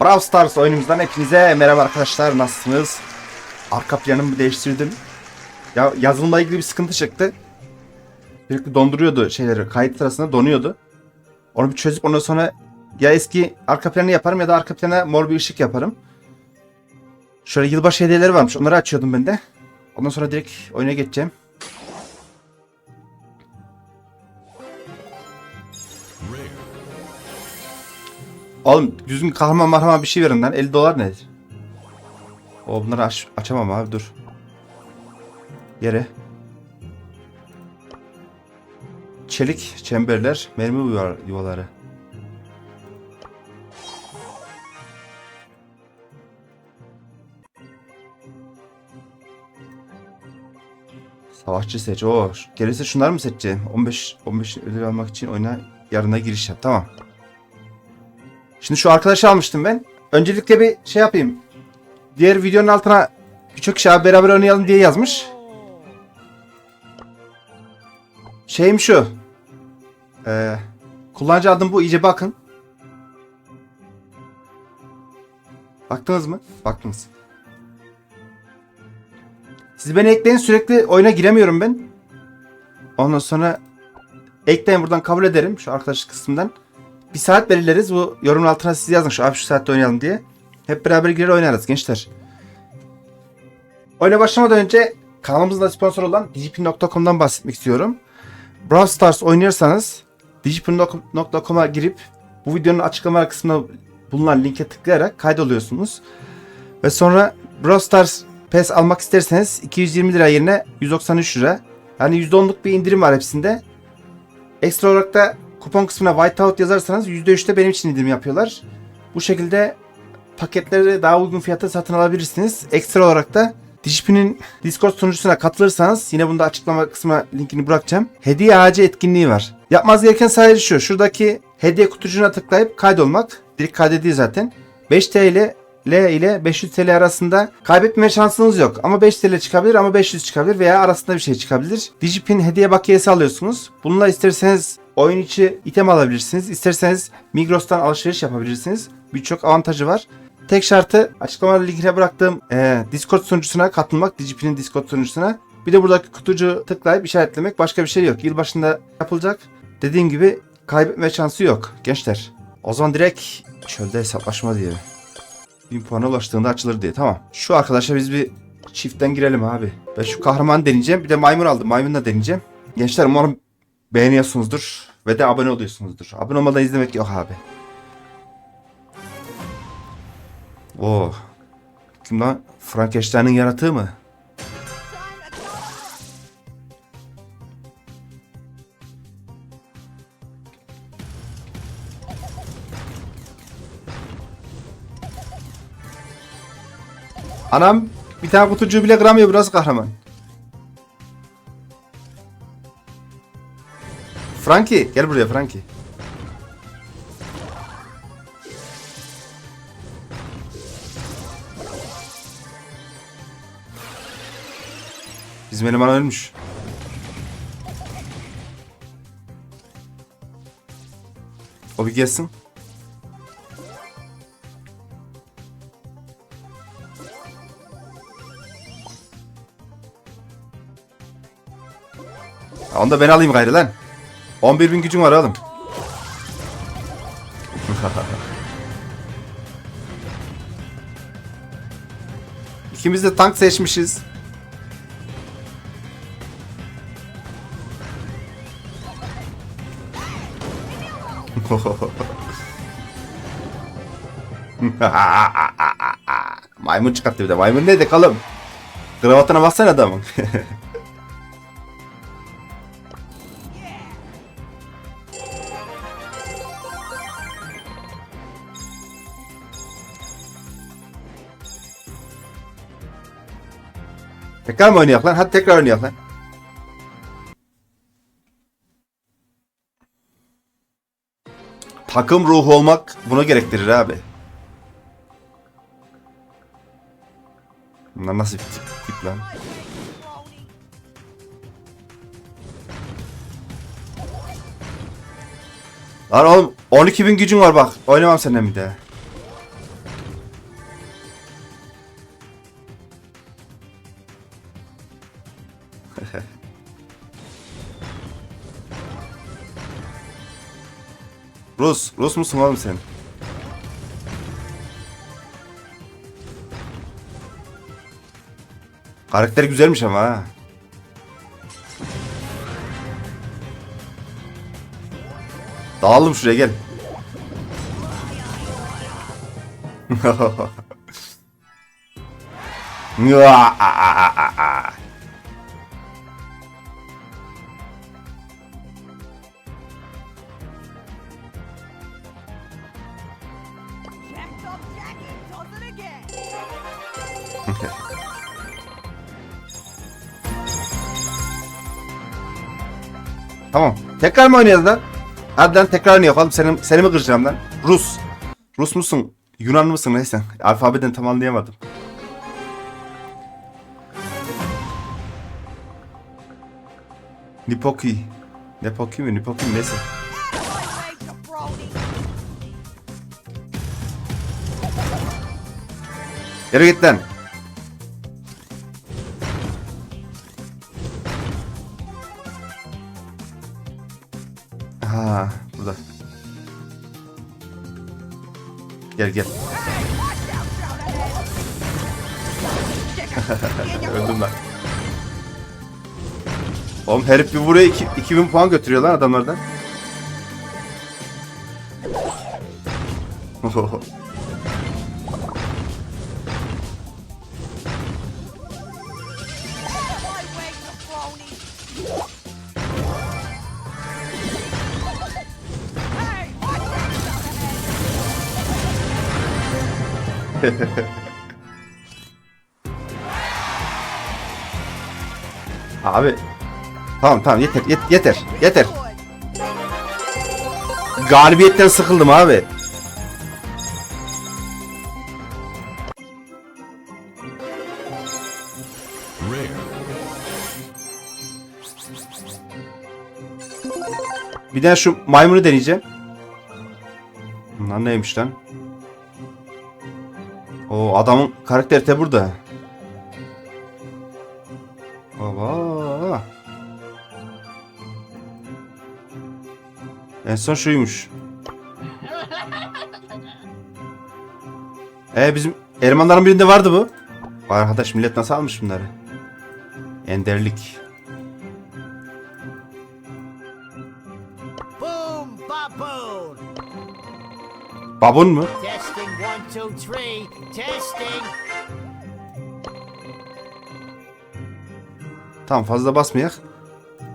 Brawl Stars oyunumuzdan hepinize merhaba arkadaşlar nasılsınız? Arka planımı değiştirdim. Ya yazılımla ilgili bir sıkıntı çıktı. Sürekli donduruyordu şeyleri. Kayıt sırasında donuyordu. Onu bir çözüp ondan sonra ya eski arka planı yaparım ya da arka plana mor bir ışık yaparım. Şöyle yılbaşı hediyeleri varmış. Onları açıyordum ben de. Ondan sonra direkt oyuna geçeceğim. Oğlum düzgün kahraman marhama bir şey verin lan. 50 dolar nedir? O bunları aç açamam abi dur. Yere. Çelik çemberler, mermi yuva- yuvaları. Savaşçı seç. O gerisi şunlar mı seçeceğim? 15 15 ödül almak için oyuna yarına giriş yap. Tamam. Şimdi şu arkadaşı almıştım ben. Öncelikle bir şey yapayım. Diğer videonun altına birçok kişi abi beraber oynayalım diye yazmış. Şeyim şu. Ee, kullanıcı adım bu. iyice bakın. Baktınız mı? Baktınız. Siz beni ekleyin sürekli oyuna giremiyorum ben. Ondan sonra ekleyin buradan kabul ederim şu arkadaş kısmından. Bir saat belirleriz. Bu yorumun altına siz yazın şu abi şu saatte oynayalım diye. Hep beraber girer oynarız gençler. Oyuna başlamadan önce kanalımızda sponsor olan digipin.com'dan bahsetmek istiyorum. Brawl Stars oynuyorsanız digipin.com'a girip bu videonun açıklama kısmına bulunan linke tıklayarak kaydoluyorsunuz. Ve sonra Brawl Stars PES almak isterseniz 220 lira yerine 193 lira. Yani %10'luk bir indirim var hepsinde. Ekstra olarak da kupon kısmına Whiteout yazarsanız %3'te benim için indirim yapıyorlar. Bu şekilde paketleri daha uygun fiyata satın alabilirsiniz. Ekstra olarak da Dijipin'in Discord sunucusuna katılırsanız yine bunda açıklama kısmına linkini bırakacağım. Hediye ağacı etkinliği var. Yapmanız gereken sadece şu. Şuradaki hediye kutucuğuna tıklayıp kaydolmak. Direkt kaydediyor zaten. 5 TL L ile 500 TL arasında kaybetme şansınız yok. Ama 5 TL çıkabilir ama 500 çıkabilir veya arasında bir şey çıkabilir. Digipin hediye bakiyesi alıyorsunuz. Bununla isterseniz oyun içi item alabilirsiniz. İsterseniz Migros'tan alışveriş yapabilirsiniz. Birçok avantajı var. Tek şartı açıklama linkine bıraktığım eee, Discord sunucusuna katılmak. Digipin'in Discord sunucusuna. Bir de buradaki kutucu tıklayıp işaretlemek. Başka bir şey yok. Yılbaşında yapılacak. Dediğim gibi kaybetme şansı yok gençler. O zaman direkt çölde hesaplaşma diye. 1000 puana ulaştığında açılır diye. Tamam. Şu arkadaşa biz bir çiftten girelim abi. Ben şu kahraman deneyeceğim. Bir de maymun aldım. Maymunla deneyeceğim. Gençler umarım beğeniyorsunuzdur. Ve de abone oluyorsunuzdur. Abone olmadan izlemek yok abi. Oo. Kim lan? Frankenstein'ın yaratığı mı? Anam bir tane kutucuğu bile kıramıyor biraz kahraman. Frankie gel buraya Frankie. Bizim eleman ölmüş. O bir gelsin. Onu da ben alayım gayrı lan. 11 bin gücüm var oğlum. İkimiz de tank seçmişiz. Maymun çıkarttı bir de. Maymun ne de kalım. Kravatına baksana adamın. Tekrar mı oynayak lan? Hadi tekrar oynayak lan. Takım ruhu olmak bunu gerektirir abi. Bunlar nasıl bir tip, tip lan? Lan oğlum 12 bin gücün var bak. Oynamam senden bir daha. Rus, Rus musun oğlum sen? Karakter güzelmiş ama ha. Dağıldım şuraya gel. Tamam. Tekrar mı oynayacağız lan? Hadi lan tekrar. Oğlum seni, seni mi kıracağım lan? Rus. Rus musun? Yunan mısın neyse. Alfabeden tam anlayamadım. Nipoki. Nipoki mi? Nipoki mi? Neyse. Yürü git lan. Ha, burada. Gel gel. Öldüm ben. Oğlum herif bir buraya iki- 2000 puan götürüyor lan adamlardan. Abi. Tamam tamam yeter yet- yeter yeter. Galibiyetten sıkıldım abi. Bir daha şu maymunu deneyeceğim. Bunlar neymiş lan? O adamın karakteri de burada. Baba. En son şuymuş. E bizim elemanların birinde vardı bu. Arkadaş millet nasıl almış bunları? Enderlik. Babun mu? Tamam fazla basmayak.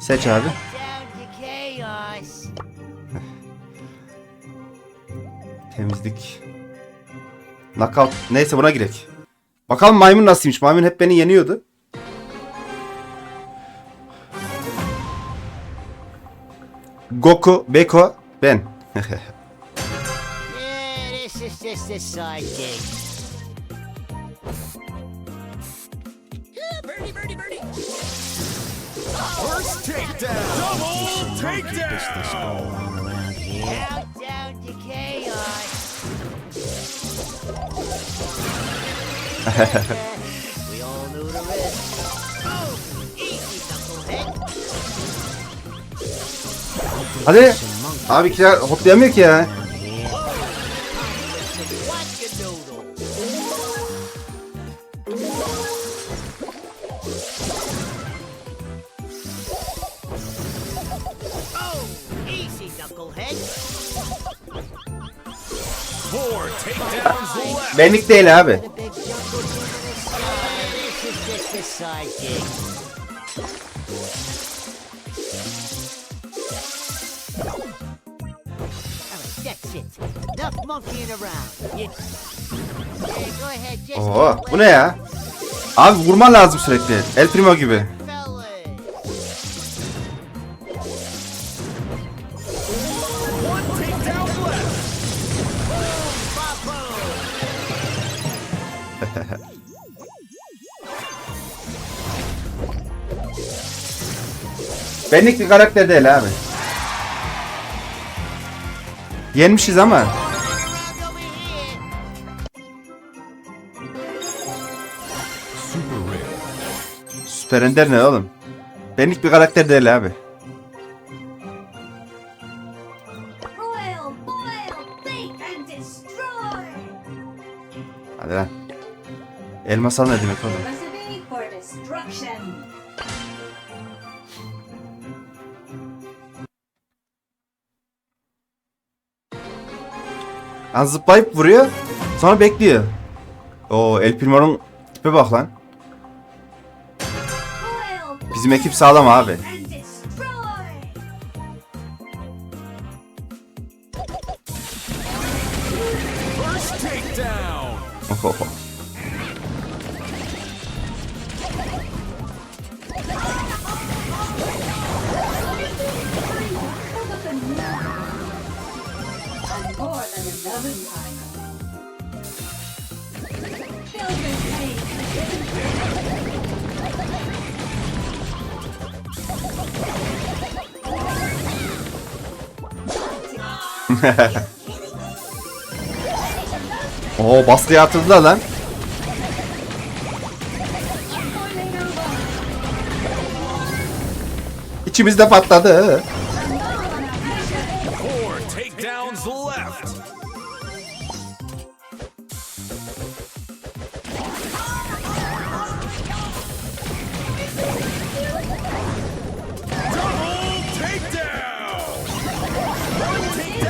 Seç abi. Temizlik. Knockout. Neyse buna girek. Bakalım maymun nasılmış. Maymun hep beni yeniyordu. Goku, Beko, ben. İs just a side gig. First takedown. Double takedown. Countdown to chaos. we all knew the risk. Boom, easy, knucklehead. Hadi. Abi ki hoplayamıyor ki ya. Monkeying around. You... Yeah, go ahead, just Oo, keep bu ne ya? Abi vurman lazım sürekli. El Primo gibi. Benlik bir karakter değil abi. Yenmişiz ama. Süper Ender ne oğlum? Benlik bir karakter değil abi. Hadi lan. Elmasal ne demek oğlum? Lan zıplayıp vuruyor. Sonra bekliyor. Oo El Primo'nun tipe bak lan. Bizim ekip sağlam abi. Oo baskıya atıldılar lan. İçimizde patladı. Four takedowns left.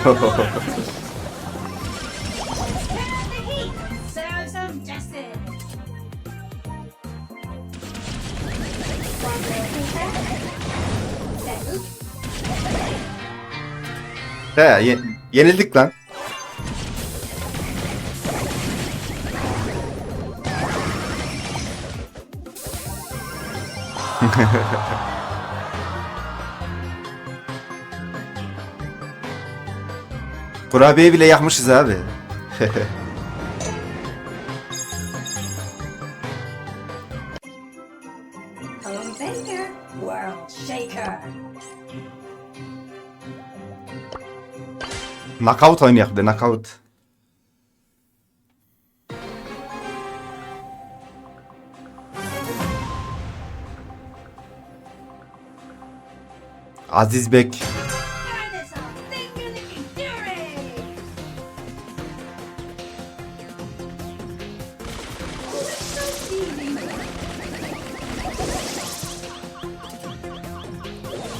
He, ye- yenildik lan. Kurabiye bile yakmışız abi. Knockout oynayak bir de knockout. Aziz Bek.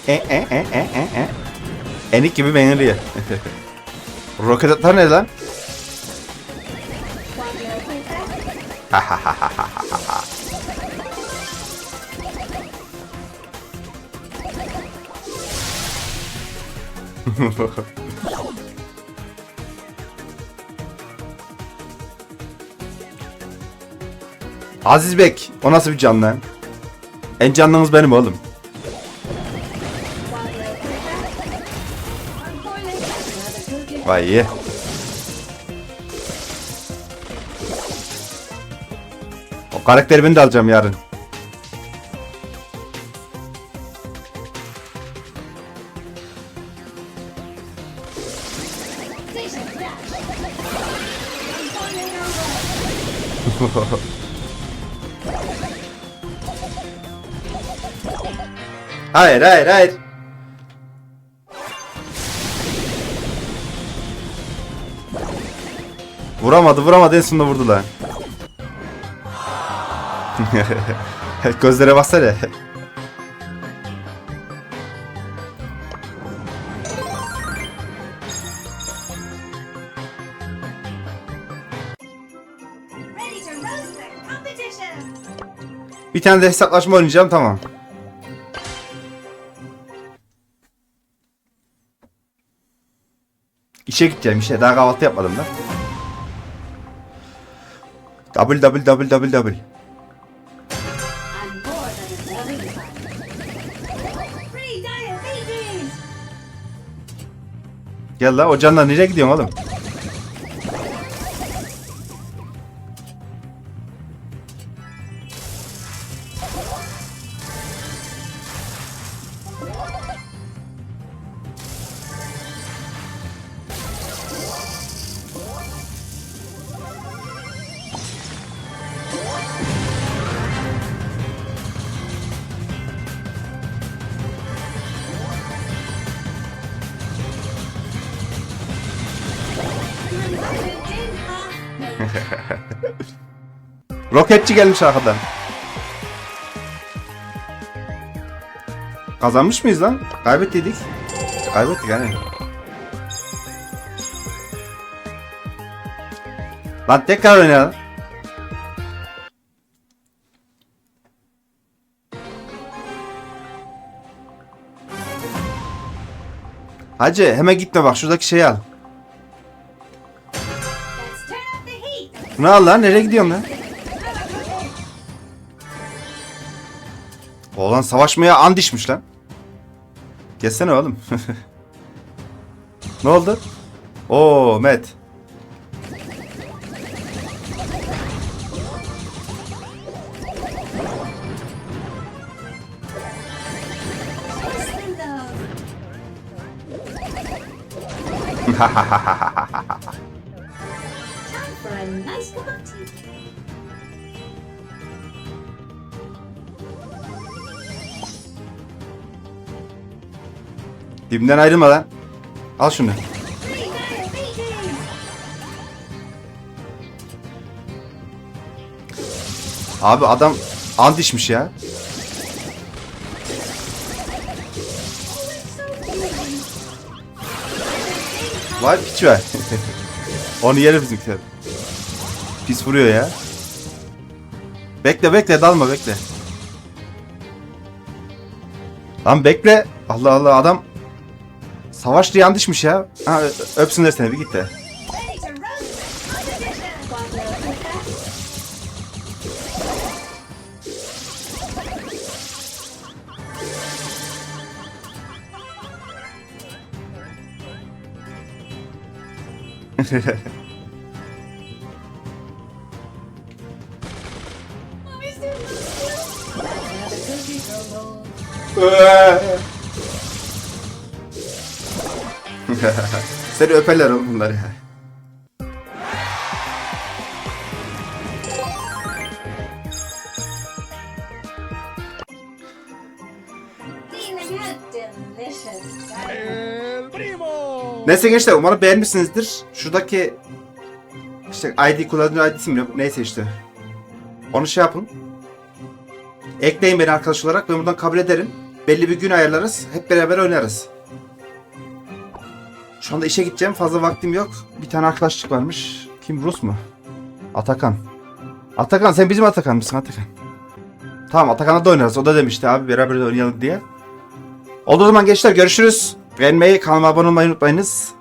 E e e e e e. Enik gibi beğeniliyor. Roket atar ne lan? Aziz Bek, o nasıl bir canlı? En canlınız benim oğlum. Vay iyi. O karakteri ben de alacağım yarın. Hayır hayır hayır. Vuramadı vuramadı en sonunda vurdu lan. Gözlere baksana. Bir tane de hesaplaşma oynayacağım tamam. İşe gideceğim işe. Daha kahvaltı yapmadım da. Double double double double double. Gel la o canla nereye gidiyorsun oğlum? Roketçi gelmiş arkadan. Kazanmış mıyız lan? Kaybettiydik. Kaybettik yani. Lan tekrar oynayalım. Hacı hemen gitme bak şuradaki şeyi al. Bunu al lan nereye gidiyorsun lan? Oğlan savaşmaya and içmiş lan. Gelsene oğlum. ne oldu? Oo Matt. Listen though. Time Dibimden ayrılma lan. Al şunu. Abi adam and içmiş ya. Vay piç var. Onu yeri bizimkiler. Pis vuruyor ya. Bekle bekle dalma bekle. Lan bekle. Allah Allah adam savaş diye and içmiş ya. Ha, öpsünler seni bir git de. Ready Seni öperler oğlum bunlar ya. Eating a delicious salad. El Primo. Neyse gençler umarım beğenmişsinizdir. Şuradaki işte ID kullanıcı ID'si mi yok? Neyse işte. Onu şey yapın. Ekleyin beni arkadaş olarak. Ben buradan kabul ederim. Belli bir gün ayarlarız. Hep beraber oynarız. Şu anda işe gideceğim. Fazla vaktim yok. Bir tane arkadaşlık varmış. Kim Rus mu? Atakan. Atakan sen bizim Atakan mısın Atakan? Tamam Atakan'la da oynarız. O da demişti abi beraber de oynayalım diye. Oldu o zaman gençler görüşürüz. Beğenmeyi, kanalıma abone olmayı unutmayınız.